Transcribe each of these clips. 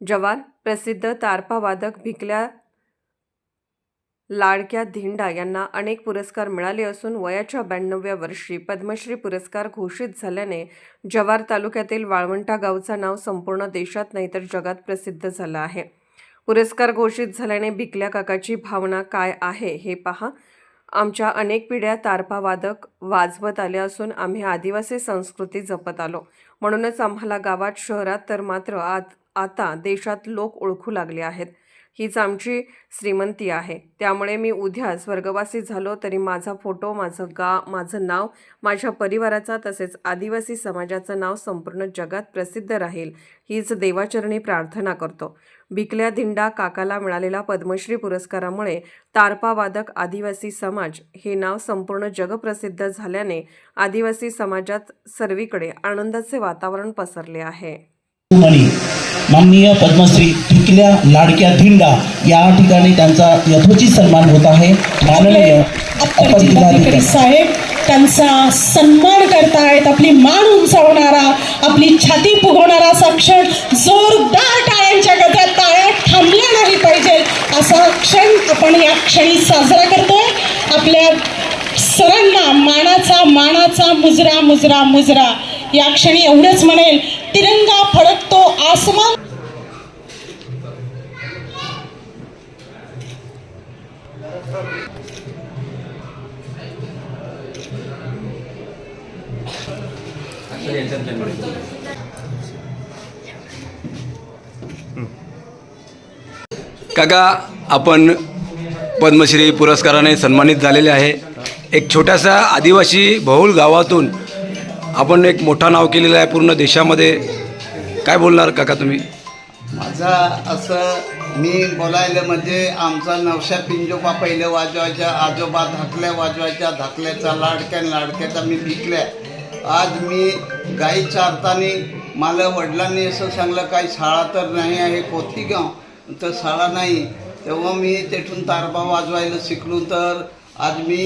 जवार प्रसिद्ध तारपा वादक भिकल्या लाडक्या धिंडा यांना अनेक पुरस्कार मिळाले असून वयाच्या ब्याण्णव्या वर्षी पद्मश्री पुरस्कार घोषित झाल्याने जव्हार तालुक्यातील वाळवंटा गावचं नाव संपूर्ण देशात नाही तर जगात प्रसिद्ध झालं आहे. पुरस्कार घोषित झाल्याने भिकल्या काकाची भावना काय आहे हे पहा. आमच्या अनेक पिढ्या तारपा वादक वाजवत आल्या असून आम्ही आदिवासी संस्कृती जपत आलो. म्हणूनच आम्हाला गावात शहरात तर मात्र आत आता देशात लोक ओळखू लागले आहेत. हीच आमची श्रीमंती आहे. त्यामुळे मी उद्या स्वर्गवासी झालो तरी माझा फोटो माझं गा माझं नाव माझ्या परिवाराचा तसेच आदिवासी समाजाचं नाव संपूर्ण जगात प्रसिद्ध राहील हीच देवाचरणी प्रार्थना करतो. भिकल्या धिंडा काकाला मिळालेला पद्मश्री पुरस्कारामुळे तारपा वादक आदिवासी समाज हे नाव संपूर्ण जगप्रसिद्ध झाल्याने आदिवासी समाजात सर्वीकडे आनंदाचे वातावरण पसरले आहे. मणी माननीय पद्मश्री टिकल्या लाडक्या धिंडा या ठिकाणी त्यांचा यथोचित सन्मान होत आहे. माननीय जिल्हाधिकारी. साहेब त्यांचा सन्मान करतायत आपली मान उंचावणारा आपली छाती फुगवणारा असा क्षण जोरदार टाळ्यांच्या गजरात टाळ्या थांबल्या नाही पाहिजे असा क्षण आपण या क्षणी साजरा करतोय. आपल्या सरांना मानाचा मानाचा मुजरा मुजरा मुजरा. या क्षणी एवढंच म्हणेल तिरंगा फडकतो आसमान. काका आपण पद्मश्री पुरस्काराने सन्मानित झालेले आहे. एक छोटासा आदिवासी बहुल गावातून आपण एक मोठा नाव केलेलं आहे पूर्ण देशामध्ये. काय बोलणार काका तुम्ही? माझा असं मी बोलायला म्हणजे आमचा नवशा पिंजोपा पहिले वाजवायच्या आजोबा धाकल्या वाजवायच्या धाकल्याचा लाडक्या लाडक्याचा मी भिकल्या आज मी गाई चारताना मला वडिलांनी असं सांगलं काही शाळा तर नाही आहे कोथीगाव. तर शाळा नाही. तेव्हा मी तेथून तारबा वाजवायला शिकलो. तर आज मी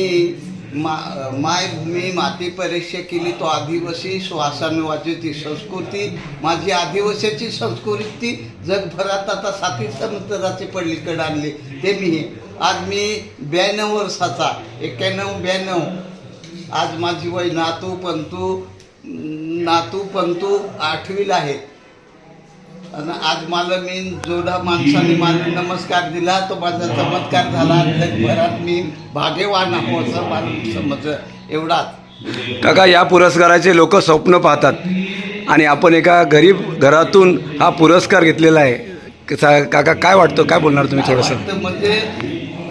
मा मायभूमी माती परीक्षा केली तो आदिवासी श्वासाने वाचवती संस्कृती माझी आदिवासीची संस्कृती जगभरात आता साती समुद्राची पडलीकडे आणली. ते मी आज मी ब्याण्णव वर्षाचा एक्क्याण्णव ब्याण्णव. आज माझी वय नातू पंतू नातू पंतू आठवीला आहे आणि आज मला मी जोडा माणसाने मला नमस्कार दिला. तो माझा चमत्कार झाला. जगभरात मी भाग्यवान आहो असं मला समज एवढाच काका या पुरस्काराचे लोक स्वप्न पाहतात. आणि आपण एका गरीब घरातून हा पुरस्कार घेतलेला आहे. काका काय वाटतं? काय बोलणार तुम्ही थोडंसं? म्हणजे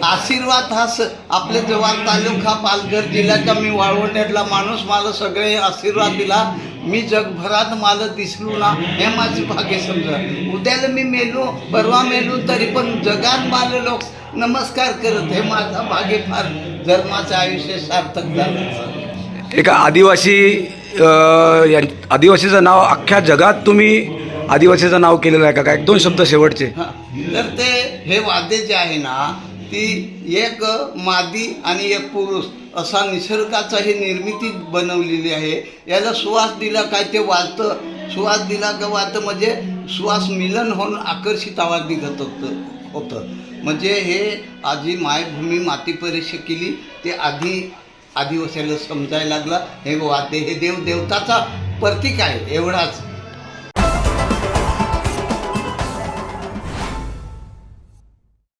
आशीर्वाद हा स आपल्या जवान तालुका पालघर जिल्ह्याचा मी वाळवंट्यातला माणूस. मला सगळे आशीर्वाद दिला. मी जगभरात मला दिसलो ना हे माझी भाग्य समजा. उद्याला मी मेलो परवा मेलो तरी पण जगात मला लोक नमस्कार करत हे माझा भाग्य फार जन्माचं आयुष्य सार्थक झालं एका आदिवासी आदिवासीचं नाव अख्ख्या जगात तुम्ही आदिवासीचं नाव केलेलं आहे काका एक दोन शब्द शेवटचे. तर ते हे वाद्य जे आहे ना ती एक मादी आणि एक पुरुष असा निसर्गाचा ही निर्मिती बनवलेली आहे. याला सुवास दिला काय ते वाजतं सुवास दिला का वाजतं म्हणजे सुवास मिलन होऊन आकर्षित आवाज निघत होतं होतं. म्हणजे हे आधी मायभूमी माती परीक्षा केली ते आधी आदिवासीला समजायला लागलं. हे वाद्य हे देव देवताचा प्रतीक आहे एवढाच.